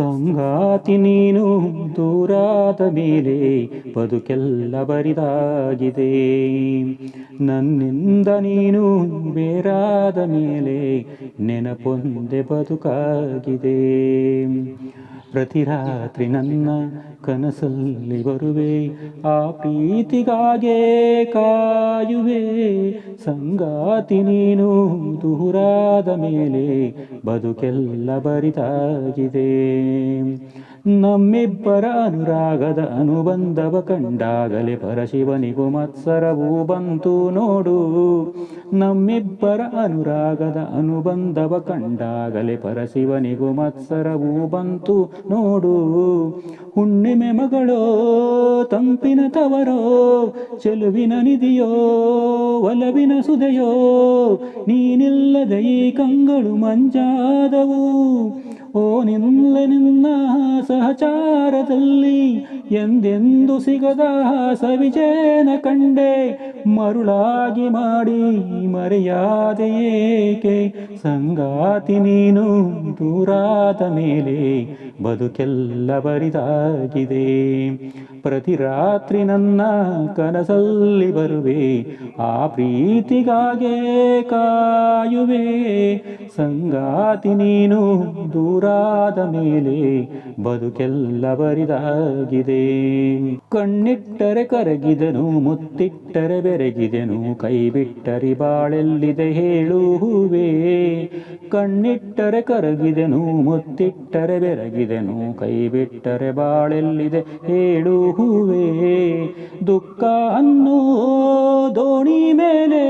ಸಂಗಾತಿ ನೀನು ದೂರಾದ ಮೇಲೆ ಬದುಕೆಲ್ಲ ಬರಿದಾಗಿದೆ. ನನ್ನಿಂದ ನೀನು ಬೇರಾದ ಮೇಲೆ ನೆನಪೊಂದೆ ಬದುಕಾಗಿದೆ. ಪ್ರತಿ ರಾತ್ರಿ ನನ್ನ ಕನಸಲ್ಲಿ ಬರುವೆ, ಆ ಪ್ರೀತಿಗಾಗೆ ಕಾಯುವೆ. ಸಂಗಾತಿ ನೀನು ದೂರಾದ ಮೇಲೆ ಬದುಕೆಲ್ಲ ಬರಿದಾಗಿದೆ. ನಮ್ಮಿಬ್ಬರ ಅನುರಾಗದ ಅನುಬಂಧವ ಕಂಡಾಗಲೇ ಪರಶಿವನಿಗೂ ಮತ್ಸರವೂ ಬಂತು ನೋಡು. ನಮ್ಮಿಬ್ಬರ ಅನುರಾಗದ ಅನುಬಂಧವ ಕಂಡಾಗಲೇ ಪರಶಿವನಿಗೂ ಮತ್ಸರವೂ ಬಂತು ನೋಡು. ಹುಣ್ಣಿಮೆ ಮಗಳೋ, ತಂಪಿನ ತವರೋ, ಚೆಲುವಿನ ನಿಧಿಯೋ, ಒಲವಿನ ಸುದೆಯೋ, ನೀನಿಲ್ಲದ ಈ ಕಂಗಳು ಮಂಜಾದವು. ಓ ನಿಲ್ಲ ನಿನ್ನ ಸಹಚಾರದಲ್ಲಿ ಎಂದೆಂದು ಸಿಗದ ಸವಿಜೇನ ಕಂಡೆ, ಮರುಳಾಗಿ ಮಾಡಿ ಮರೆಯಾದೆ ಏಕೆ? ಸಂಗಾತಿ ನೀನು ದೂರಾದ ಮೇಲೆ ಬದುಕೆಲ್ಲ ಬರಿದಾಗಿದೆ. ಪ್ರತಿ ರಾತ್ರಿ ನನ್ನ ಕನಸಲ್ಲಿ ಬರುವೆ, ಆ ಪ್ರೀತಿಗಾಗೆ ಕಾಯುವೆ. ಸಂಗಾತಿ ನೀನು ದೂರಾದ ಮೇಲೆ ಬದುಕೆಲ್ಲ ಬರಿದಾಗಿದೆ. ಕಣ್ಣಿಟ್ಟರೆ ಕರಗಿದನು, ಮುತ್ತಿಟ್ಟರೆ ಬೆರಗಿದೆನು ಕೈ ಬಿಟ್ಟರೆ ಬಾಳೆಲ್ಲಿದೆ ಹೇಳುವೆ. ಕಣ್ಣಿಟ್ಟರೆ ಕರಗಿದೆನು, ಮುತ್ತಿಟ್ಟರೆ ಬೆರಗಿದೆನು ಕೈ ಬಿಟ್ಟರೆ ಬಾಳೆಲ್ಲಿದೆ ಹೇಳುವೆ ದುಃಖ ಅನ್ನೋ ದೋಣಿ ಮೇಲೆ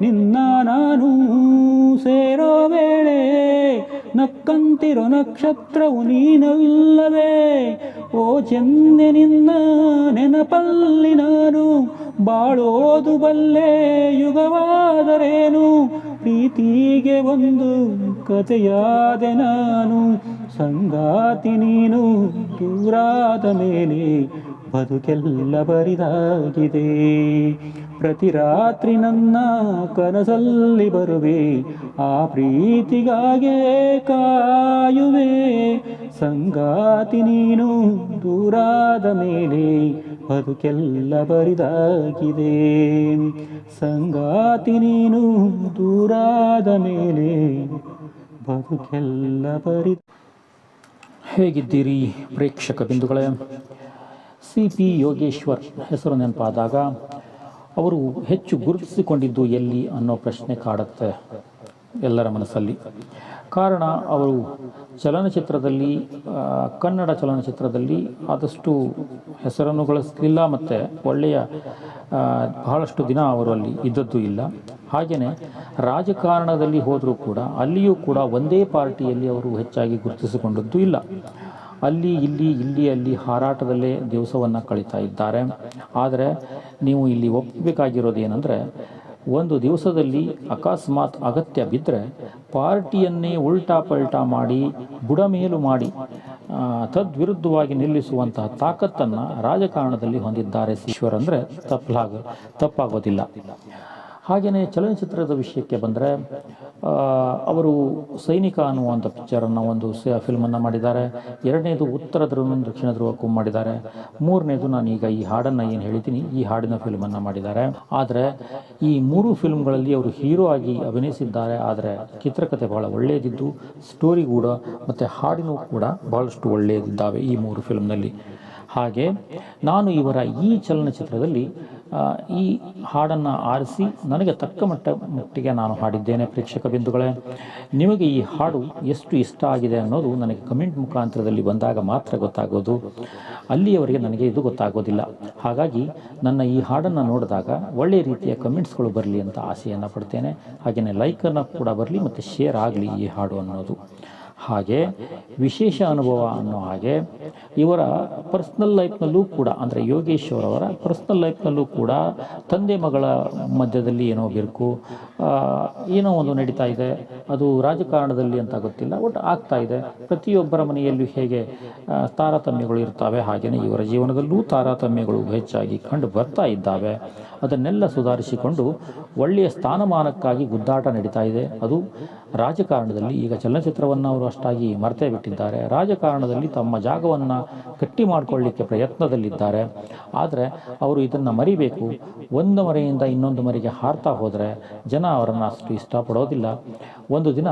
ನಿನ್ನ ನಾನು ಸೇರೋ ವೇಳೆ ನಕ್ಕಂತಿರೋ ನಕ್ಷತ್ರವು ನೀನಲ್ಲವೇ ಓ ಚೆನ್ನೆ ನಿನ್ನ ನೆನಪಲ್ಲಿ ನಾನು ಬಾಳೋದು ಬಲ್ಲೆ ಯುಗವಾದರೇನು? ಪ್ರೀತಿಗೆ ಒಂದು ಕಥೆಯಾದೆ ನಾನು, ಸಂಗಾತಿ ನೀನು, ದೂರಾದ ಮೇಲೆ ಬದುಕೆಲ್ಲ ಬರಿದಾಗಿದೆ. ಪ್ರತಿ ರಾತ್ರಿ ನನ್ನ ಕನಸಲ್ಲಿ ಬರುವೆ, ಆ ಪ್ರೀತಿಗಾಗೆ ಕಾಯುವೆ. ಸಂಗಾತಿ ನೀನು, ದೂರಾದ ಮೇಲೆ ಬದುಕೆಲ್ಲ ಬರಿದಾಗಿದೆ. ಸಂಗಾತಿ ನೀನು, ದೂರಾದ ಮೇಲೆ ಬದುಕೆಲ್ಲ ಹೇಗಿದ್ದೀರಿ ಪ್ರೇಕ್ಷಕ ಬಿಂದುಗಳೇ? ಸಿ ಪಿ ಯೋಗೇಶ್ವರ್ ಹೆಸರು ನೆನಪಾದಾಗ ಅವರು ಹೆಚ್ಚು ಗುರುತಿಸಿಕೊಂಡಿದ್ದು ಎಲ್ಲಿ ಅನ್ನೋ ಪ್ರಶ್ನೆ ಕಾಡುತ್ತೆ ಎಲ್ಲರ ಮನಸ್ಸಲ್ಲಿ. ಕಾರಣ ಅವರು ಚಲನಚಿತ್ರದಲ್ಲಿ ಕನ್ನಡ ಚಲನಚಿತ್ರದಲ್ಲಿ ಆದಷ್ಟು ಹೆಸರನ್ನು ಗಳಿಸಲಿಲ್ಲ, ಮತ್ತು ಒಳ್ಳೆಯ ಬಹಳಷ್ಟು ದಿನ ಅವರು ಅಲ್ಲಿ ಇದ್ದದ್ದು ಇಲ್ಲ. ಹಾಗೆಯೇ ರಾಜಕಾರಣದಲ್ಲಿ ಹೋದರೂ ಕೂಡ ಅಲ್ಲಿಯೂ ಕೂಡ ಒಂದೇ ಪಾರ್ಟಿಯಲ್ಲಿ ಅವರು ಹೆಚ್ಚಾಗಿ ಗುರುತಿಸಿಕೊಂಡದ್ದು ಇಲ್ಲ. ಅಲ್ಲಿ, ಇಲ್ಲಿ ಇಲ್ಲಿ, ಅಲ್ಲಿ ಹಾರಾಟದಲ್ಲೇ ದಿವಸವನ್ನು ಕಳೀತಾ ಇದ್ದಾರೆ. ಆದರೆ ನೀವು ಇಲ್ಲಿ ಒಪ್ಪಬೇಕಾಗಿರೋದು ಏನಂದರೆ ಒಂದು ದಿವಸದಲ್ಲಿ ಅಕಸ್ಮಾತ್ ಅಗತ್ಯ ಬಿದ್ದರೆ ಪಾರ್ಟಿಯನ್ನೇ ಉಲ್ಟಾ ಪಲ್ಟಾ ಮಾಡಿ ಬುಡಮೇಲು ಮಾಡಿ ತದ್ವಿರುದ್ಧವಾಗಿ ನಿಲ್ಲಿಸುವಂತಹ ತಾಕತ್ತನ್ನು ರಾಜಕಾರಣದಲ್ಲಿ ಹೊಂದಿದ್ದಾರೆ ಈಶ್ವರ್ ಅಂದರೆ ತಪ್ಪಲಾಗ ತಪ್ಪಾಗೋದಿಲ್ಲ. ಹಾಗೆಯೇ ಚಲನಚಿತ್ರದ ವಿಷಯಕ್ಕೆ ಬಂದರೆ ಅವರು ಸೈನಿಕ ಅನ್ನುವಂಥ ಪಿಕ್ಚರನ್ನು ಒಂದು ಸ ಫಿಲ್ಮನ್ನು ಮಾಡಿದ್ದಾರೆ. ಎರಡನೇದು ಉತ್ತರ ಧ್ರುವ ದಕ್ಷಿಣ ಧ್ರುವಕ್ಕೂ ಮಾಡಿದ್ದಾರೆ. ಮೂರನೇದು ನಾನು ಈಗ ಈ ಹಾಡನ್ನು ಏನು ಹೇಳಿದ್ದೀನಿ, ಈ ಹಾಡಿನ ಫಿಲ್ಮನ್ನು ಮಾಡಿದ್ದಾರೆ. ಆದರೆ, ಈ ಮೂರು ಫಿಲ್ಮ್ಗಳಲ್ಲಿ ಅವರು ಹೀರೋ ಆಗಿ ಅಭಿನಯಿಸಿದ್ದಾರೆ. ಆದರೆ ಚಿತ್ರಕಥೆ ಬಹಳ ಒಳ್ಳೆಯದಿದ್ದು ಸ್ಟೋರಿ ಕೂಡ ಮತ್ತು ಹಾಡಿನೂ ಕೂಡ ಭಾಳಷ್ಟು ಒಳ್ಳೆಯದಿದ್ದಾವೆ ಈ ಮೂರು ಫಿಲ್ಮ್ನಲ್ಲಿ ಹಾಗೆ, ನಾನು ಇವರ ಈ ಚಲನಚಿತ್ರದಲ್ಲಿ ಈ ಹಾಡನ್ನು ಆರಿಸಿ ನನಗೆ ತಕ್ಕ ಮಟ್ಟ ಮಟ್ಟಿಗೆ ನಾನು ಹಾಡಿದ್ದೇನೆ ಪ್ರೇಕ್ಷಕ ಬಿಂದುಗಳೇ. ನಿಮಗೆ ಈ ಹಾಡು ಎಷ್ಟು ಇಷ್ಟ ಆಗಿದೆ ಅನ್ನೋದು ನನಗೆ ಕಮೆಂಟ್ ಮುಖಾಂತರದಲ್ಲಿ ಬಂದಾಗ ಮಾತ್ರ ಗೊತ್ತಾಗೋದು. ಅಲ್ಲಿಯವರೆಗೆ ನನಗೆ ಇದು ಗೊತ್ತಾಗೋದಿಲ್ಲ. ಹಾಗಾಗಿ ನನ್ನ ಈ ಹಾಡನ್ನು ನೋಡಿದಾಗ ಒಳ್ಳೆಯ ರೀತಿಯ ಕಮೆಂಟ್ಸ್ಗಳು ಬರಲಿ ಅಂತ ಆಸೆಯನ್ನು ಪಡ್ತೇನೆ. ಹಾಗೆಯೇ ಲೈಕನ್ನು ಕೂಡ ಬರಲಿ ಮತ್ತು ಶೇರ್ ಆಗಲಿ ಈ ಹಾಡು ಅನ್ನೋದು. ಹಾಗೆ ವಿಶೇಷ ಅನುಭವ ಅನ್ನೋ ಹಾಗೆ ಇವರ ಪರ್ಸ್ನಲ್ ಲೈಫ್ನಲ್ಲೂ ಕೂಡ, ಅಂದರೆ ಯೋಗೇಶ್ವರ್ ಅವರ ಪರ್ಸ್ನಲ್ ಲೈಫ್ನಲ್ಲೂ ಕೂಡ ತಂದೆ ಮಗಳ ಮಧ್ಯದಲ್ಲಿ ಏನೋ ಬಿರುಕು ಏನೋ ಒಂದು ನಡೀತಾ ಇದೆ. ಅದು ರಾಜಕಾರಣದಲ್ಲಿ ಅಂತ ಗೊತ್ತಿಲ್ಲ ಒಟ್ಟು ಆಗ್ತಾ ಇದೆ. ಪ್ರತಿಯೊಬ್ಬರ ಮನೆಯಲ್ಲೂ ಹೇಗೆ ತಾರತಮ್ಯಗಳು ಇರ್ತವೆ ಹಾಗೆಯೇ ಇವರ ಜೀವನದಲ್ಲೂ ತಾರತಮ್ಯಗಳು ಹೆಚ್ಚಾಗಿ ಕಂಡು ಬರ್ತಾ ಇದ್ದಾವೆ. ಅದನ್ನೆಲ್ಲ ಸುಧಾರಿಸಿಕೊಂಡು ಒಳ್ಳೆಯ ಸ್ಥಾನಮಾನಕ್ಕಾಗಿ ಗುದ್ದಾಟ ನಡೀತಾ ಇದೆ. ಅದು ರಾಜಕಾರಣದಲ್ಲಿ ಈಗ ಚಲನಚಿತ್ರವನ್ನು ಅವರು ಅಷ್ಟಾಗಿ ಮರೆತೇ ಬಿಟ್ಟಿದ್ದಾರೆ. ರಾಜಕಾರಣದಲ್ಲಿ ತಮ್ಮ ಜಾಗವನ್ನು ಗಟ್ಟಿ ಮಾಡಿಕೊಳ್ಳಿಕ್ಕೆ ಪ್ರಯತ್ನದಲ್ಲಿದ್ದಾರೆ. ಆದರೆ ಅವರು ಇದನ್ನು ಮರಿಬೇಕು. ಒಂದು ಮರೆಯಿಂದ ಇನ್ನೊಂದು ಮರೆಗೆ ಹಾರ್ತಾ ಹೋದರೆ ಜನ ಅವರನ್ನು ಅಷ್ಟು ಇಷ್ಟಪಡೋದಿಲ್ಲ. ಒಂದು ದಿನ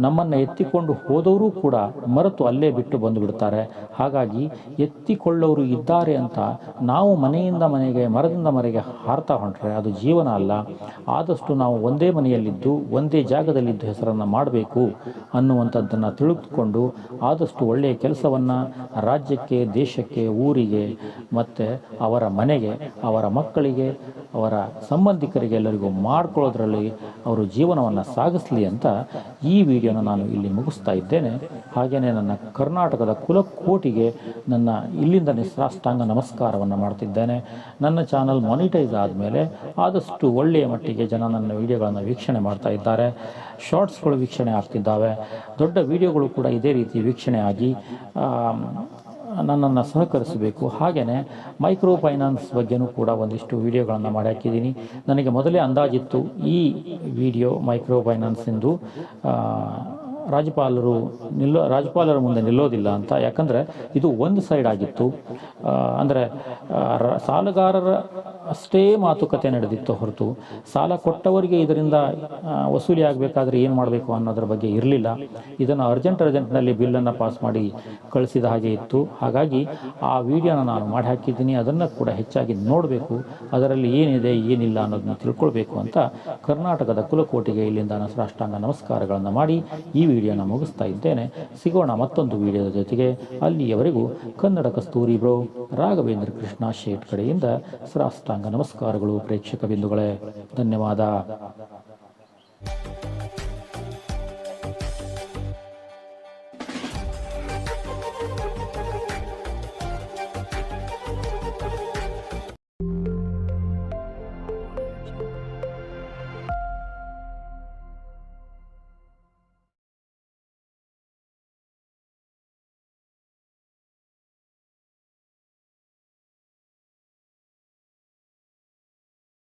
ನಮ್ಮನ್ನು ಎತ್ತಿಕೊಂಡು ಹೋದವರೂ ಕೂಡ ಮರೆತು ಅಲ್ಲೇ ಬಿಟ್ಟು ಬಂದುಬಿಡ್ತಾರೆ ಹಾಗಾಗಿ ಎತ್ತಿಕೊಳ್ಳೋರು ಇದ್ದಾರೆ ಅಂತ ನಾವು ಮನೆಯಿಂದ ಮನೆಗೆ ಮರದಿಂದ ಮರೆಗೆ ಹಾರ್ತಾ ಹೊಂಟ್ರೆ ಅದು ಜೀವನ ಅಲ್ಲ. ಆದಷ್ಟು ನಾವು ಒಂದೇ ಮನೆಯಲ್ಲಿದ್ದು, ಒಂದೇ ಜಾಗದಲ್ಲಿದ್ದು ಹೆಸರನ್ನು ಮಾಡಬೇಕು ಅನ್ನುವಂಥದ್ದನ್ನು ತಿಳಿದುಕೊಂಡು ಆದಷ್ಟು ಒಳ್ಳೆಯ ಕೆಲಸವನ್ನು ರಾಜ್ಯಕ್ಕೆ, ದೇಶಕ್ಕೆ, ಊರಿಗೆ ಮತ್ತು ಅವರ ಮನೆಗೆ, ಅವರ ಮಕ್ಕಳಿಗೆ, ಅವರ ಸಂಬಂಧಿಕರಿಗೆ ಎಲ್ಲರಿಗೂ ಮಾಡ್ಕೊಳ್ಳೋದ್ರಲ್ಲಿ ಅವರು ಜೀವನವನ್ನು ಸಾಗಿಸಲಿ ಅಂತ ಈ ವಿಡಿಯೋನ ನಾನು ಇಲ್ಲಿ ಮುಗಿಸ್ತಾ ಇದ್ದೇನೆ. ಹಾಗೆಯೇ ನನ್ನ ಕರ್ನಾಟಕದ ಕುಲಕೋಟಿಗೆ ನನ್ನ ಇಲ್ಲಿಂದ ಸಾಷ್ಟಾಂಗ ನಮಸ್ಕಾರವನ್ನು ಮಾಡ್ತಿದ್ದೇನೆ. ನನ್ನ ಚಾನಲ್ ಮಾನಿಟೈಸ್ ಆದಮೇಲೆ ಆದಷ್ಟು ಒಳ್ಳೆಯ ಮಟ್ಟಿಗೆ ಜನ ನನ್ನ ವಿಡಿಯೋಗಳನ್ನು ವೀಕ್ಷಣೆ ಮಾಡ್ತಾ ಇದ್ದಾರೆ. ಶಾರ್ಟ್ಸ್ಗಳು ವೀಕ್ಷಣೆ ಆಗ್ತಿದ್ದಾವೆ. ದೊಡ್ಡ ವಿಡಿಯೋಗಳು ಕೂಡ ಇದೇ ರೀತಿ ವೀಕ್ಷಣೆ ಆಗಿ ನನ್ನನ್ನು ಸಹಕರಿಸಬೇಕು. ಹಾಗೆಯೇ ಮೈಕ್ರೋ ಫೈನಾನ್ಸ್ ಬಗ್ಗೆನೂ ಕೂಡ ಒಂದಿಷ್ಟು ವಿಡಿಯೋಗಳನ್ನು ಮಾಡಿ ಹಾಕಿದ್ದೀನಿ. ನನಗೆ ಮೊದಲೇ ಅಂದಾಜಿತ್ತು ಈ ವಿಡಿಯೋ ಮೈಕ್ರೋ ಫೈನಾನ್ಸಿಂದು ರಾಜ್ಯಪಾಲರು ನಿಲ್ಲೋ, ರಾಜ್ಯಪಾಲರ ಮುಂದೆ ನಿಲ್ಲೋದಿಲ್ಲ ಅಂತ. ಯಾಕಂದರೆ ಇದು ಒಂದು ಸೈಡ್ ಆಗಿತ್ತು. ಅಂದರೆ ಸಾಲಗಾರರ ಅಷ್ಟೇ ಮಾತುಕತೆ ನಡೆದಿತ್ತು ಹೊರತು. ಸಾಲ ಕೊಟ್ಟವರಿಗೆ ಇದರಿಂದ ವಸೂಲಿ ಆಗಬೇಕಾದ್ರೆ ಏನು ಮಾಡಬೇಕು ಅನ್ನೋದ್ರ ಬಗ್ಗೆ ಇರಲಿಲ್ಲ. ಇದನ್ನು ಅರ್ಜೆಂಟ್ ಅರ್ಜೆಂಟ್ನಲ್ಲಿ ಬಿಲ್ಲನ್ನು ಪಾಸ್ ಮಾಡಿ ಕಳಿಸಿದ ಹಾಗೆ ಇತ್ತು. ಹಾಗಾಗಿ ಆ ವಿಡಿಯೋನ ನಾನು ಮಾಡಿ ಹಾಕಿದ್ದೀನಿ. ಅದನ್ನು ಕೂಡ ಹೆಚ್ಚಾಗಿ ನೋಡಬೇಕು. ಅದರಲ್ಲಿ ಏನಿದೆ, ಏನಿಲ್ಲ ಅನ್ನೋದನ್ನ ತಿಳ್ಕೊಳ್ಬೇಕು ಅಂತ ಕರ್ನಾಟಕದ ಕುಲಕೋಟಿಗೆ ಇಲ್ಲಿಂದ ನಾನು ಸಾಷ್ಟಾಂಗ ನಮಸ್ಕಾರಗಳನ್ನು ಮಾಡಿ ಈ ವಿಡಿಯೋನ ಮುಗಿಸ್ತಾ ಇದ್ದೇನೆ. ಸಿಗೋಣ ಮತ್ತೊಂದು ವಿಡಿಯೋದ ಜೊತೆಗೆ. ಅಲ್ಲಿಯವರೆಗೂ ಕನ್ನಡ ಕಸ್ತೂರಿ ಬ್ರೋ, ರಾಘವೇಂದ್ರ ಕೃಷ್ಣ ಶೇಟ್ ಕಡೆಯಿಂದ ಸಾಷ್ಟಾಂಗ ನಮಸ್ಕಾರಗಳು ಪ್ರೇಕ್ಷಕ ಬಿಂದುಗಳೇ. ಧನ್ಯವಾದ.